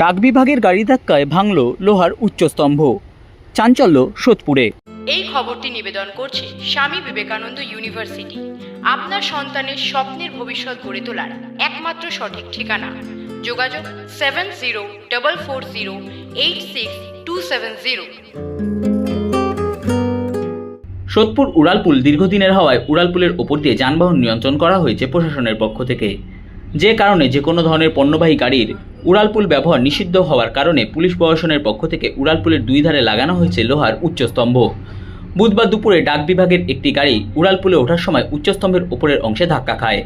ডাক বিভাগের গাড়ি ধাক্কায় ভাঙল লোহার উচ্চস্তম্ভ। চাঞ্চল্য সোদপুরে। এই খবরটি নিবেদন করছে স্বামী বিবেকানন্দ ইউনিভার্সিটি। আপনার সন্তানের স্বপ্নের ভবিষ্যৎ গড়ে তোলার একমাত্র সঠিক ঠিকানা। যোগাযোগ seven zero double four zero eight six two seven zero. Sodepur উড়ালপুল দীর্ঘদিনের হওয়ায় উড়ালপুলের ওপর দিয়ে যানবাহন নিয়ন্ত্রণ করা হয়েছে প্রশাসনের পক্ষ থেকে। যে কারণে যে কোনো ধরনের পণ্যবাহী গাড়ির উড়ালপুল ব্যবহার নিষিদ্ধ হওয়ার কারণে পুলিশ প্রশাসনের পক্ষ থেকে উড়ালপুলের দুই ধারে লাগানো হয়েছে লোহার উচ্চস্তম্ভ। বুধবার দুপুরে ডাক বিভাগের একটি গাড়ি উড়ালপুলে ওঠার সময় উচ্চস্তম্ভের ওপরের অংশে ধাক্কা খায়।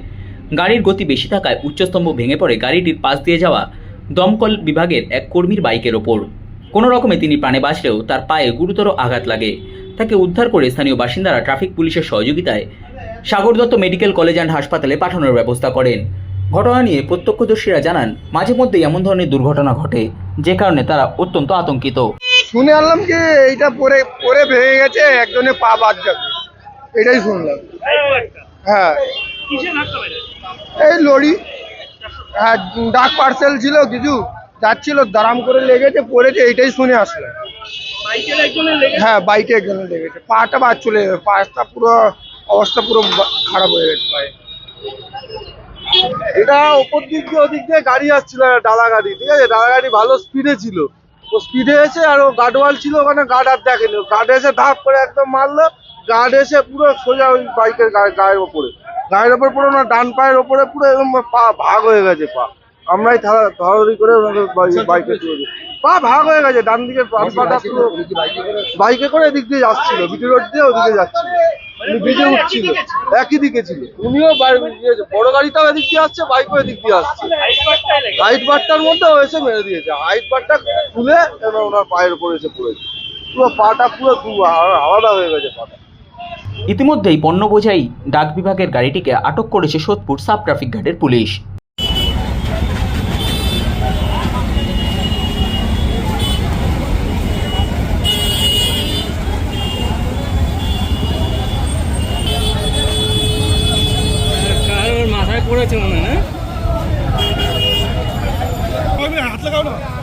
গাড়ির গতি বেশি থাকায় উচ্চস্তম্ভ ভেঙে পড়ে গাড়িটির পাশ দিয়ে যাওয়া দমকল বিভাগের এক কর্মীর বাইকের ওপর। কোনো রকমে তিনি প্রাণে বাঁচলেও তার পায়ে গুরুতর আঘাত লাগে। তাকে উদ্ধার করে স্থানীয় বাসিন্দারা ট্রাফিক পুলিশের সহযোগিতায় Sagar Dutta medical college and হাসপাতালে পাঠানোর ব্যবস্থা করেন। ঘটনা নিয়ে প্রত্যক্ষদর্শীরা জানান, মাঝে মধ্যে এমন ধরনের দুর্ঘটনা ঘটে, যে কারণে তারা অত্যন্ত আতঙ্কিত। শুনে আনলাম কি এইটা পরে পরে ভেঙে গেছে, একজনে পা বাদ যাবে। এটাই শুনলাম। হ্যাঁ। এই লরি হ্যাঁ ডাক পার্সেল ছিল কিছু, যাচ্ছিল দারাম করে লেগেছে, পড়েছে, এইটাই শুনে আসলাম। হ্যাঁ বাইকে একজনে লেগেছে। পাটা বাদ চলে যাবে পাটা পুরো অবস্থা পুরো খারাপ হয়ে গেছে। পায়ে এটা ওপর দিক দিয়ে ওদিক দিয়ে গাড়ি আসছিল ডালা গাড়ি ঠিক আছে? ডালা গাড়ি ভালো স্পিডে ছিল। ও স্পিডে এসে আর ও গার্ডওয়াল ছিল ওখানে গার্ড আর দেখেনি। গার্ড এসে ধাপ করে একদম মারলো গার্ড এসে পুরো সোজা ওই বাইকের গায়ে- গায়ের ওপরে। গায়ের ওপর পুরো ওনার ডান পায়ের ওপরে পুরো এরকম পা ভাগ হয়ে গেছে পা। আমরাই ধরা- ধরাধরি করে ওনাকে বাইকে তুলে পা ভাগ হয়ে গেছে ডান দিকে পাটা পুরো বাইকে করে? এদিক দিয়ে যাচ্ছিল বিটি রোড দিয়ে ওদিকে যাচ্ছিল। উনি ব্রিজে উঠছিল। একই দিকে ছিল। উনিও ইয়ে, বড় গাড়িটাও এদিক দিয়ে আসছে বাইকও এদিক দিয়ে আসছে। হাইট বারটার মধ্যে এসে মেরে দিয়েছে। হাইট বারটা খুলে এবার ওনার পায়ের উপর এসে পড়েছে। পুরো পাটা পুরো আলাদা হয়ে গেছে পাটা। ইতিমধ্যেই পণ্য বোঝাই ডাক বিভাগের গাড়িটিকে আটক করেছে সোদপুর সাব ট্রাফিক গার্ডের পুলিশ। পড়েছে মনে হয় না আপনাদের